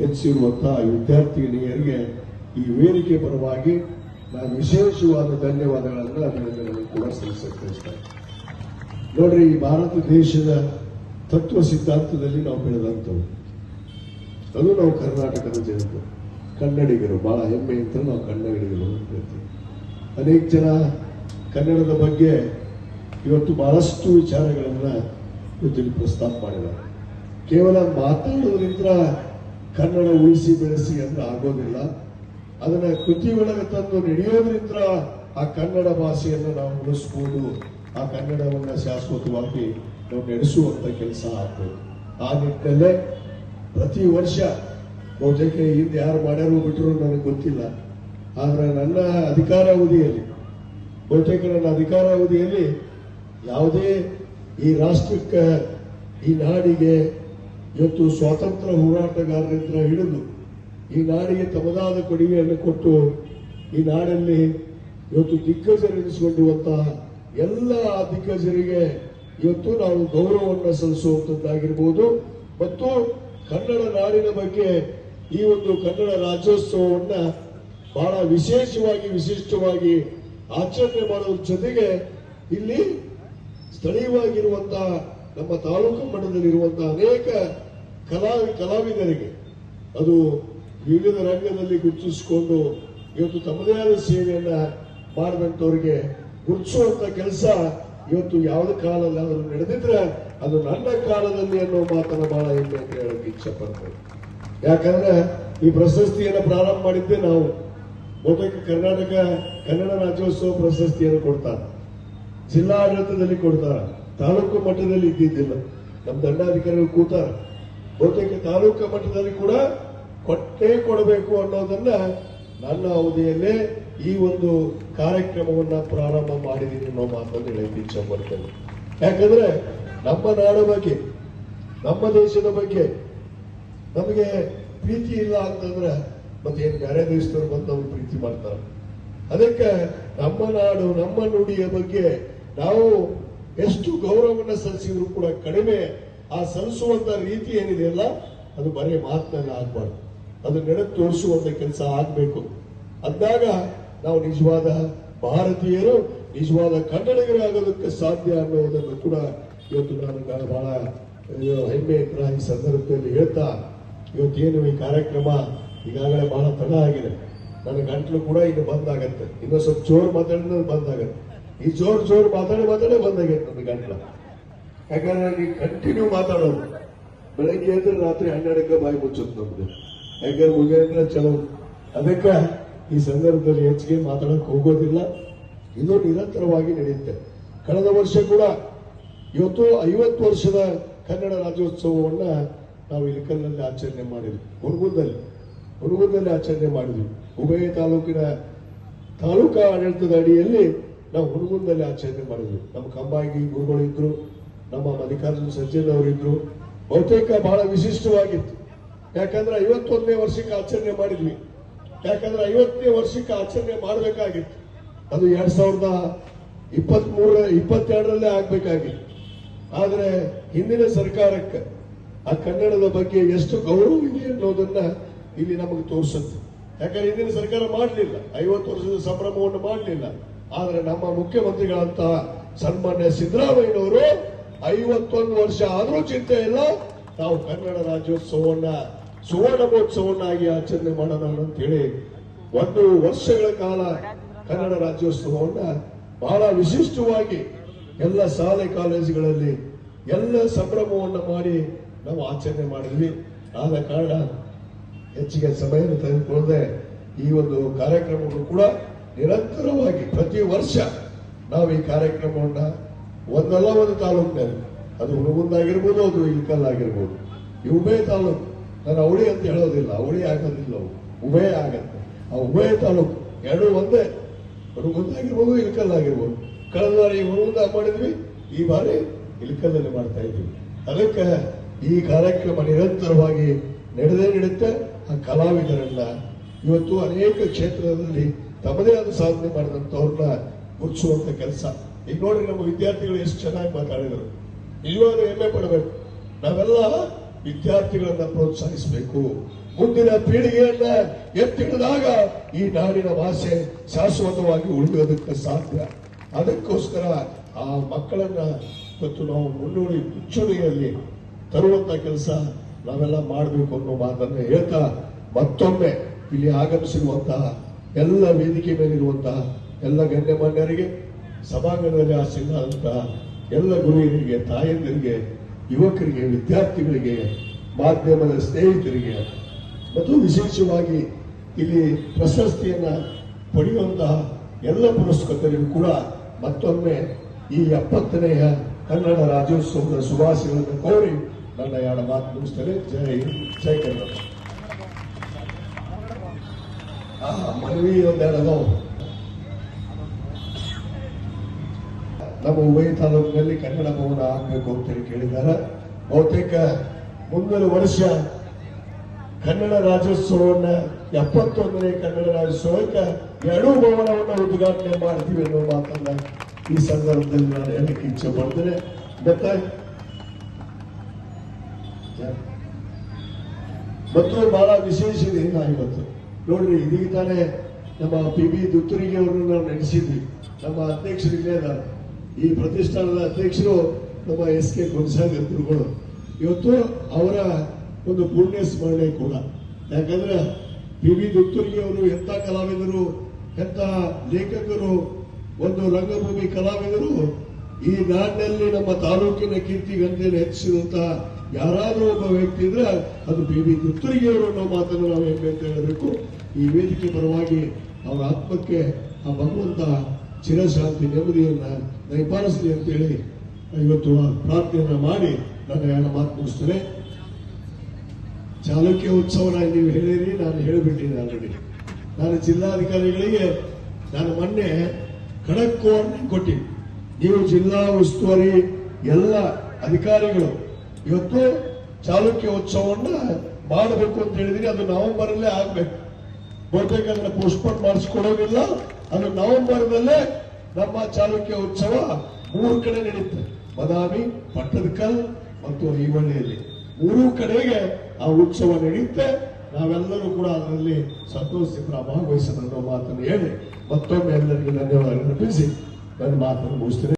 ಹೆಚ್ಚಿರುವಂತಹ ವಿದ್ಯಾರ್ಥಿನಿಯರಿಗೆ ಈ ವೇದಿಕೆ ಪರವಾಗಿ ನಾನು ವಿಶೇಷವಾದ ಧನ್ಯವಾದಗಳನ್ನು ಅಭಿನಂದನೆಗಳನ್ನು ಕೂಡ ಸಲ್ಲಿಸಕ್ಕೆ. ನೋಡ್ರಿ, ಈ ಭಾರತ ದೇಶದ ತತ್ವ ಸಿದ್ಧಾಂತದಲ್ಲಿ ನಾವು ಬೆಳೆದಂಥವು. ಅದು ನಾವು ಕರ್ನಾಟಕದ ಜನರು. ಕನ್ನಡಿಗರು, ಬಹಳ ಹೆಮ್ಮೆ ಅಂತ ನಾವು ಕನ್ನಡಿಗರು ಹೇಳ್ತೀವಿ. ಅನೇಕ ಜನ ಕನ್ನಡದ ಬಗ್ಗೆ ಇವತ್ತು ಬಹಳಷ್ಟು ವಿಚಾರಗಳನ್ನು ಇವತ್ತಿಗೆ ಪ್ರಸ್ತಾಪ ಮಾಡಿದ್ದಾರೆ. ಕೇವಲ ಮಾತಾಡೋದ್ರಿಂದ ಕನ್ನಡ ಉಳಿಸಿ ಬೆಳೆಸಿ ಅಂದ್ರೆ ಆಗೋದಿಲ್ಲ. ಅದನ್ನ ಕೃತಿ ಒಳಗೆ ತಂದು ನಡೆಯೋದ್ರಿಂದ ಆ ಕನ್ನಡ ಭಾಷೆಯನ್ನು ನಾವು ಉಳಿಸ್ಬೋದು. ಆ ಕನ್ನಡವನ್ನ ಶಾಶ್ವತವಾಗಿ ನಾವು ನಡೆಸುವಂತ ಕೆಲಸ ಆಗ್ತದೆ ಆ ನಿಟ್ಟಿನಲ್ಲೇ ಪ್ರತಿ ವರ್ಷ ಬಹುತೇಕ ಹಿಂದೆ ಯಾರು ಮಾಡ್ಯಾರೋ ಬಿಟ್ಟರು ನನಗೆ ಗೊತ್ತಿಲ್ಲ. ಆದ್ರೆ ನನ್ನ ಅಧಿಕಾರಾವಧಿಯಲ್ಲಿ, ಬಹುತೇಕ ನನ್ನ ಅಧಿಕಾರಾವಧಿಯಲ್ಲಿ ಯಾವುದೇ ಈ ರಾಷ್ಟ್ರಕ್ಕೆ, ಈ ನಾಡಿಗೆ ಇವತ್ತು ಸ್ವಾತಂತ್ರ್ಯ ಹೋರಾಟಗಾರರಿಂದ ಹಿಡಿದು ಈ ನಾಡಿಗೆ ತಮದಾದ ಕೊಡುಗೆಯನ್ನು ಕೊಟ್ಟು ಈ ನಾಡಲ್ಲಿ ಇವತ್ತು ದಿಗ್ಗಜರೆನಿಸಿಕೊಂಡಿರುವಂತಹ ಎಲ್ಲ ದಿಗ್ಗಜರಿಗೆ ಇವತ್ತು ನಾವು ಗೌರವವನ್ನು ಸಲ್ಲಿಸುವಂತದ್ದಾಗಿರ್ಬೋದು ಮತ್ತು ಕನ್ನಡ ನಾಡಿನ ಬಗ್ಗೆ ಈ ಒಂದು ಕನ್ನಡ ರಾಜ್ಯೋತ್ಸವವನ್ನ ಬಹಳ ವಿಶೇಷವಾಗಿ, ವಿಶಿಷ್ಟವಾಗಿ ಆಚರಣೆ ಮಾಡೋದ್ರ ಜೊತೆಗೆ ಇಲ್ಲಿ ಸ್ಥಳೀಯವಾಗಿರುವಂತಹ ನಮ್ಮ ತಾಲೂಕು ಮಟ್ಟದಲ್ಲಿರುವಂತಹ ಅನೇಕ ಕಲಾ ಕಲಾವಿದರಿಗೆ ಅದು ವಿವಿಧ ರಂಗದಲ್ಲಿ ಗುರುತಿಸಿಕೊಂಡು ಇವತ್ತು ತಮ್ಮದೇ ಆದ ಸೇವೆಯನ್ನ ಮಾಡಿದಂಥವ್ರಿಗೆ ಗುರುತಿಸುವಂತ ಕೆಲಸ ಇವತ್ತು ಯಾವುದೇ ಕಾಲದಲ್ಲಾದರೂ ನಡೆದಿದ್ರೆ ಅದು ನನ್ನ ಕಾಲದಲ್ಲಿ ಅನ್ನೋ ಮಾತನ್ನು ಬಹಳ ಹೆಮ್ಮೆ ಅಂತ ಹೇಳಕ್ಕೆ ಇಚ್ಛೆ ಪಡ್ತೇವೆ ಯಾಕಂದ್ರೆ ಈ ಪ್ರಶಸ್ತಿಯನ್ನು ಪ್ರಾರಂಭ ಮಾಡಿದ್ದೆ ನಾವು. ಬಹುತೇಕ ಕರ್ನಾಟಕ ಕನ್ನಡ ರಾಜ್ಯೋತ್ಸವ ಪ್ರಶಸ್ತಿಯನ್ನು ಕೊಡ್ತಾರೆ. ಜಿಲ್ಲಾಡಳಿತದಲ್ಲಿ ಕೊಡ್ತಾರೆ. ತಾಲೂಕು ಮಟ್ಟದಲ್ಲಿ ಇದ್ದಿದ್ದಿಲ್ಲ. ನಮ್ಮ ದಂಡಾಧಿಕಾರಿಗಳು ಕೂತಾರ. ಬಹುತೇಕ ತಾಲೂಕು ಮಟ್ಟದಲ್ಲಿ ಕೂಡ ಕೊಟ್ಟೇ ಕೊಡಬೇಕು ಅನ್ನೋದನ್ನ ನನ್ನ ಅವಧಿಯಲ್ಲೇ ಈ ಒಂದು ಕಾರ್ಯಕ್ರಮವನ್ನ ಪ್ರಾರಂಭ ಮಾಡಿದ್ದೀನಿ ಅನ್ನೋ ಮಾತನ್ನು ಹೇಳಕ್ಕೆ ಇಚ್ಛೆ ಪಡ್ತೇನೆ. ಯಾಕಂದ್ರೆ ನಮ್ಮ ನಾಡ ಬಗ್ಗೆ, ನಮ್ಮ ದೇಶದ ಬಗ್ಗೆ ನಮಗೆ ಪ್ರೀತಿ ಇಲ್ಲ ಅಂತಂದ್ರೆ ಮತ್ತೆ ಏನು ಬೇರೆ ದೇಶದವ್ರು ಬಂದು ಪ್ರೀತಿ ಮಾಡ್ತಾರೆ. ಅದಕ್ಕೆ ನಮ್ಮ ನಾಡು, ನಮ್ಮ ನುಡಿಯ ಬಗ್ಗೆ ನಾವು ಎಷ್ಟು ಗೌರವವನ್ನು ಸಲ್ಲಿಸಿದ್ರು ಕೂಡ ಕಡಿಮೆ ಆ ಸಲ್ಲಿಸುವಂತ ರೀತಿ ಏನಿದೆಯಲ್ಲ ಅದು ಬರೀ ಮಾತಿನಲ್ಲಿ ಆಗ್ಬಾರ್ದು. ಅದು ನಡೆದು ತೋರಿಸುವಂತ ಕೆಲಸ ಆಗ್ಬೇಕು. ಅಂದಾಗ ನಾವು ನಿಜವಾದ ಭಾರತೀಯರು, ನಿಜವಾದ ಕನ್ನಡಿಗರಾಗೋದಕ್ಕೆ ಸಾಧ್ಯ ಅನ್ನೋದನ್ನು ಕೂಡ ಇವತ್ತು ನಾನು ಬಹಳ ಹೆಮ್ಮೆ ಈ ಸಂದರ್ಭದಲ್ಲಿ ಹೇಳ್ತಾ, ಇವತ್ತೇನು ಈ ಕಾರ್ಯಕ್ರಮ ಈಗಾಗಲೇ ಬಹಳ ತಡ ಆಗಿದೆ. ನನ್ನ ಗಂಟಲು ಕೂಡ ಇನ್ನು ಬಂದಾಗತ್ತೆ ಇನ್ನೊಂದು ಸ್ವಲ್ಪ ಜೋರು ಮಾತಾಡಿದ್ರೆ ಬಂದಾಗತ್ತೆ ಈ ಜೋರ್ ಜೋರ್ ಮಾತಾಡಿ ಮಾತಾಡೇ ಬಂದಾಗೈತೆ ನನ್ನ ಗಂಟ್ಲ ಯಾಕಂದ್ರೆ ನೀವು ಕಂಟಿನ್ಯೂ ಮಾತಾಡೋದು. ಬೆಳಗ್ಗೆ ಎದ್ರೆ ರಾತ್ರಿ ಹನ್ನೆರಡಕ್ಕೆ ಬಾಯಿ ಮುಚ್ಚುತ್ತೆ ನಮ್ದು ಯಾಕಂದ್ರೆ ಮುಗಿಯೋದ್ರೆ ಚಲೋ. ಅದಕ್ಕೆ ಈ ಸಂದರ್ಭದಲ್ಲಿ ಹೆಚ್ಚಿಗೆ ಮಾತಾಡಕ್ ಹೋಗೋದಿಲ್ಲ. ಇದು ನಿರಂತರವಾಗಿ ನಡೆಯುತ್ತೆ. ಕಳೆದ ವರ್ಷ ಕೂಡ ಇವತ್ತು ಐವತ್ತು ವರ್ಷದ ಕನ್ನಡ ರಾಜ್ಯೋತ್ಸವವನ್ನ ನಾವು ಇಳಕಲ್ನಲ್ಲಿ ಆಚರಣೆ ಮಾಡಿದ್ವಿ. ಹುರುಗುಂದಲ್ಲಿ. ಹುರುಗುಂದಲ್ಲಿ ಆಚರಣೆ ಮಾಡಿದ್ವಿ. ಉಭಯ ತಾಲೂಕಿನ ತಾಲೂಕಾ ಆಡಳಿತದ ಅಡಿಯಲ್ಲಿ ನಾವು ಹುರುಗುಂದಲ್ಲಿ ಆಚರಣೆ ಮಾಡಿದ್ವಿ. ನಮ್ಮ ಕಂಬಾಗಿ ಗುರುಗಳು ಇದ್ರು, ನಮ್ಮ ಮಲ್ಲಿಕಾರ್ಜುನ ಸಜ್ಜನ್ ಅವರಿದ್ರು ಬಹುತೇಕ ಬಹಳ ವಿಶಿಷ್ಟವಾಗಿತ್ತು. ಯಾಕಂದ್ರೆ ಐವತ್ತೊಂದನೇ ವರ್ಷಕ್ಕೆ ಆಚರಣೆ ಮಾಡಿದ್ವಿ. ಯಾಕಂದ್ರೆ ಐವತ್ತನೇ ವರ್ಷಕ್ಕೆ ಆಚರಣೆ ಮಾಡಬೇಕಾಗಿತ್ತು. ಅದು ಎರಡ್ ಸಾವಿರದ ಇಪ್ಪತ್ತ್ ಮೂರ ಇಪ್ಪತ್ತೆರಡರಲ್ಲೇ ಆಗ್ಬೇಕಾಗಿತ್ತು. ಆದ್ರೆ ಹಿಂದಿನ ಸರ್ಕಾರಕ್ಕೆ ಆ ಕನ್ನಡದ ಬಗ್ಗೆ ಎಷ್ಟು ಗೌರವ ಇದೆ ಅನ್ನೋದನ್ನ ಇಲ್ಲಿ ನಮಗೆ ತೋರಿಸುತ್ತೆ. ಯಾಕಂದ್ರೆ ಹಿಂದಿನ ಸರ್ಕಾರ ಮಾಡಲಿಲ್ಲ. ಐವತ್ತು ವರ್ಷದ ಸಂಭ್ರಮವನ್ನು ಮಾಡಲಿಲ್ಲ. ಆದ್ರೆ ನಮ್ಮ ಮುಖ್ಯಮಂತ್ರಿಗಳಂತ ಸನ್ಮಾನ್ಯ ಸಿದ್ದರಾಮಯ್ಯನವರು ಐವತ್ತೊಂದು ವರ್ಷ ಆದರೂ ಚಿಂತೆ ಇಲ್ಲ. ನಾವು ಕನ್ನಡ ರಾಜ್ಯೋತ್ಸವವನ್ನ ಸುವರ್ಣ ಮಹೋತ್ಸವನ್ನಾಗಿ ಆಚರಣೆ ಮಾಡೋಣ ಅಂತ ಹೇಳಿ ಒಂದು ವರ್ಷಗಳ ಕಾಲ ಕನ್ನಡ ರಾಜ್ಯೋತ್ಸವವನ್ನ ಬಹಳ ವಿಶಿಷ್ಟವಾಗಿ ಎಲ್ಲ ಶಾಲೆ ಕಾಲೇಜುಗಳಲ್ಲಿ ಎಲ್ಲ ಸಂಭ್ರಮವನ್ನು ಮಾಡಿ ನಾವು ಆಚರಣೆ ಮಾಡಿದ್ವಿ. ಆದ ಕಾರಣ ಹೆಚ್ಚಿಗೆ ಸಮಯ ತೆಗೆದುಕೊಳ್ಳದೆ ಈ ಒಂದು ಕಾರ್ಯಕ್ರಮವನ್ನು ಕೂಡ ನಿರಂತರವಾಗಿ ಪ್ರತಿ ವರ್ಷ ನಾವು ಈ ಕಾರ್ಯಕ್ರಮವನ್ನ ಒಂದಲ್ಲ ಒಂದು ತಾಲೂಕಿನಲ್ಲಿ, ಅದು ಹುಣಗುಂದಾಗಿರ್ಬೋದು, ಅದು ಇಲ್ಕಲ್ಲಾಗಿರ್ಬೋದು ಈ ಉಭಯ ತಾಲೂಕು ನಾನು ಅವಳಿ ಅಂತ ಹೇಳೋದಿಲ್ಲ ಅವಳಿ ಆಗೋದಿಲ್ಲ ಅವು. ಉಭಯ ಆಗತ್ತೆ. ಆ ಉಭಯ ತಾಲೂಕು ಎರಡು ಒಂದೇ. ಹುಣಗುಂದಾಗಿರ್ಬೋದು ಇಲ್ಕಲ್ಲಾಗಿರ್ಬೋದು ಕಳೆದ ಬಾರಿ ಹುಣಗುಂದ ಮಾಡಿದ್ವಿ, ಈ ಬಾರಿ ಇಲ್ಕಲ್ಲಲ್ಲಿ ಮಾಡ್ತಾ ಇದ್ವಿ ಅದಕ್ಕೆ ಈ ಕಾರ್ಯಕ್ರಮ ನಿರಂತರವಾಗಿ ನಡೆದೇ ನಡೆಯುತ್ತೆ. ಆ ಕಲಾವಿದರನ್ನ ಇವತ್ತು ಅನೇಕ ಕ್ಷೇತ್ರದಲ್ಲಿ ತಮ್ಮದೇ ಆದ ಸಾಧನೆ ಮಾಡಿದಂಥವ್ರನ್ನ ಗುರುತಿಸುವಂತ ಕೆಲಸ. ಈಗ ನೋಡ್ರಿ ನಮ್ಮ ವಿದ್ಯಾರ್ಥಿಗಳು ಎಷ್ಟು ಚೆನ್ನಾಗಿ ಮಾತಾಡಿದರು. ನಿಜವಾಗ್ಲೂ ಹೆಮ್ಮೆ ಪಡಬೇಕು. ನಾವೆಲ್ಲ ವಿದ್ಯಾರ್ಥಿಗಳನ್ನ ಪ್ರೋತ್ಸಾಹಿಸಬೇಕು. ಮುಂದಿನ ಪೀಳಿಗೆಯನ್ನ ಎತ್ತಿಡಿದಾಗ ಈ ನಾಡಿನ ಭಾಷೆ ಶಾಶ್ವತವಾಗಿ ಉಳಿಯೋದಕ್ಕೆ ಸಾಧ್ಯ. ಅದಕ್ಕೋಸ್ಕರ ಆ ಮಕ್ಕಳನ್ನ ಮತ್ತು ನಾವು ಮುನ್ನೋಡಿ ಮುಚ್ಚುಣಿಯಲ್ಲಿ ತರುವಂತ ಕೆಲಸ ನಾವೆಲ್ಲ ಮಾಡಬೇಕು ಅನ್ನೋ ಮಾತನ್ನ ಹೇಳ್ತಾ ಮತ್ತೊಮ್ಮೆ ಇಲ್ಲಿ ಆಗಮಿಸಿರುವಂತಹ ಎಲ್ಲ ವೇದಿಕೆ ಮೇಲಿರುವಂತಹ ಎಲ್ಲ ಗಣ್ಯಮಾನ್ಯರಿಗೆ, ಸಭಾಂಗಣದಲ್ಲಿ ಆಸೀನರಾದಂತಹ ಎಲ್ಲ ಗುರುಹಿಯರಿಗೆ ತಾಯಂದಿರಿಗೆ, ಯುವಕರಿಗೆ, ವಿದ್ಯಾರ್ಥಿಗಳಿಗೆ, ಮಾಧ್ಯಮದ ಸ್ನೇಹಿತರಿಗೆ, ಮತ್ತು ವಿಶೇಷವಾಗಿ ಇಲ್ಲಿ ಪ್ರಶಸ್ತಿಯನ್ನ ಪಡೆಯುವಂತಹ ಎಲ್ಲ ಪುರಸ್ಕೃತರಿಗೂ ಕೂಡ ಮತ್ತೊಮ್ಮೆ ಈ ಎಪ್ಪತ್ತನೆಯ ಕನ್ನಡ ರಾಜ್ಯೋತ್ಸವದ ಶುಭಾಶಯಗಳನ್ನು ಕೋರಿ ನನ್ನ ಎರಡು ಮಾತು ಮುಗಿಸ್ತಾರೆ ಜೈ ಜೈ ಕನ್ನಡ. ಮನವಿ. ನಮ್ಮ ಉಭಯ ತಾಲೂಕಿನಲ್ಲಿ ಕನ್ನಡ ಭವನ ಆಗಬೇಕು ಅಂತೇಳಿ ಕೇಳಿದ್ದಾರೆ. ಬಹುತೇಕ ಮುಂದಿನ ವರ್ಷ ಕನ್ನಡ ರಾಜ್ಯೋತ್ಸವವನ್ನ, ಎಪ್ಪತ್ತೊಂದನೇ ಕನ್ನಡ ರಾಜ್ಯೋತ್ಸವಕ್ಕೆ ಎರಡೂ ಭವನವನ್ನು ಉದ್ಘಾಟನೆ ಮಾಡ್ತೀವಿ ಅನ್ನೋ ಮಾತನ್ನ ಈ ಸಂದರ್ಭದಲ್ಲಿ ನಾನು ಹೇಳಕ್ಕೆ ಇಚ್ಛೆ ಪಡ್ತೇನೆ. ಮತ್ತೆ ಮತ್ತು ಬಹಳ ವಿಶೇಷ ದಿನ ಇವತ್ತು ನೋಡ್ರಿ ಇದೀಗ ತಾನೇ ನಮ್ಮ ಪಿ ಬಿ ದುತ್ತುರಿಗೆ ಅವರನ್ನು ನಾವು ನಡೆಸಿದ್ವಿ ನಮ್ಮ ಅಧ್ಯಕ್ಷರು ಇಲ್ಲೇ ಇದ್ದಾರೆ. ಈ ಪ್ರತಿಷ್ಠಾನದ ಅಧ್ಯಕ್ಷರು ನಮ್ಮ ಎಸ್ ಕೆ ಗುರುಸಾಗರ್ ಇವತ್ತು ಅವರ ಒಂದು ಪುಣ್ಯ ಸ್ಮರಣೆ ಕೂಡ. ಯಾಕಂದ್ರೆ ಪಿ ಬಿ ದುತ್ತುರಿಗೆ ಅವರು ಎಂಥ ಕಲಾವಿದರು, ಎಂಥ ಲೇಖಕರು, ಒಂದು ರಂಗಭೂಮಿ ಕಲಾವಿದರು ಈ ನಾಡಿನಲ್ಲಿ ನಮ್ಮ ತಾಲೂಕಿನ ಕೀರ್ತಿ ಗಂಧೆಯನ್ನು ಹೆಚ್ಚಿಸಿದಂತಹ ಯಾರಾದರೂ ಒಬ್ಬ ವ್ಯಕ್ತಿ ಇದ್ರೆ ಅದು ಬಿ ಬಿ ಅನ್ನೋ ಮಾತನ್ನು ನಾವು ಹೆಮ್ಮೆ ಅಂತ ಹೇಳಬೇಕು. ಈ ವೇದಿಕೆ ಪರವಾಗಿ ಅವರ ಆತ್ಮಕ್ಕೆ ಆ ಭಗವಂತ ಚಿರಶಾಂತಿ ನೆಮ್ಮದಿಯನ್ನ ದಯಪಾಲಿಸಲಿ ಅಂತೇಳಿ ಇವತ್ತು ಪ್ರಾರ್ಥನೆಯನ್ನ ಮಾಡಿ ನನ್ನ ಯಾರ ಮಾತು ಮುಗಿಸ್ತೇನೆ. ಚಾಲುಕ್ಯ ಉತ್ಸವನ ನೀವು ಹೇಳಿರಿ, ನಾನು ಹೇಳಿಬಿಟ್ಟಿದ್ದೆ ಆಲ್ರೆಡಿ ನಾನು ಜಿಲ್ಲಾಧಿಕಾರಿಗಳಿಗೆ ನಾನು ಮೊನ್ನೆ ಖಡಕ್ ವಾರ್ನಿಂಗ್ ನೀವು ಜಿಲ್ಲಾ ಉಸ್ತುವಾರಿ ಎಲ್ಲ ಅಧಿಕಾರಿಗಳು ಇವತ್ತು ಚಾಲುಕ್ಯ ಉತ್ಸವವನ್ನ ಮಾಡಬೇಕು ಅಂತ ಹೇಳಿದ್ರಿ. ಅದು ನವೆಂಬರ್ ಅಲ್ಲೇ ಆಗ್ಬೇಕು. ಬಹುತೇಕ ಅದನ್ನ ಪೋಸ್ಟ್ಪೋನ್ ಮಾಡಿಸ್ಕೊಡೋದಿಲ್ಲ. ಅದು ನವೆಂಬರ್ದಲ್ಲೇ ನಮ್ಮ ಚಾಲುಕ್ಯ ಉತ್ಸವ ಮೂರು ಕಡೆ ನಡೆಯುತ್ತೆ ಬದಾಮಿ ಪಟ್ಟದಕಲ್ ಮತ್ತು ಐವಳ್ಳಿಯಲ್ಲಿ ಮೂರು ಕಡೆಗೆ ಆ ಉತ್ಸವ ನಡೆಯುತ್ತೆ ನಾವೆಲ್ಲರೂ ಕೂಡ ಅದರಲ್ಲಿ ಸಂತೋಷದಿಂದ ಭಾಗವಹಿಸೋಣ ಅನ್ನೋ ಮಾತನ್ನು ಹೇಳಿ ಮತ್ತೊಮ್ಮೆ ಎಲ್ಲರಿಗೂ ಧನ್ಯವಾದಗಳನ್ನು ಅರ್ಪಿಸಿ ನನ್ನ ಮಾತನ್ನು ಮುಗಿಸ್ತೇನೆ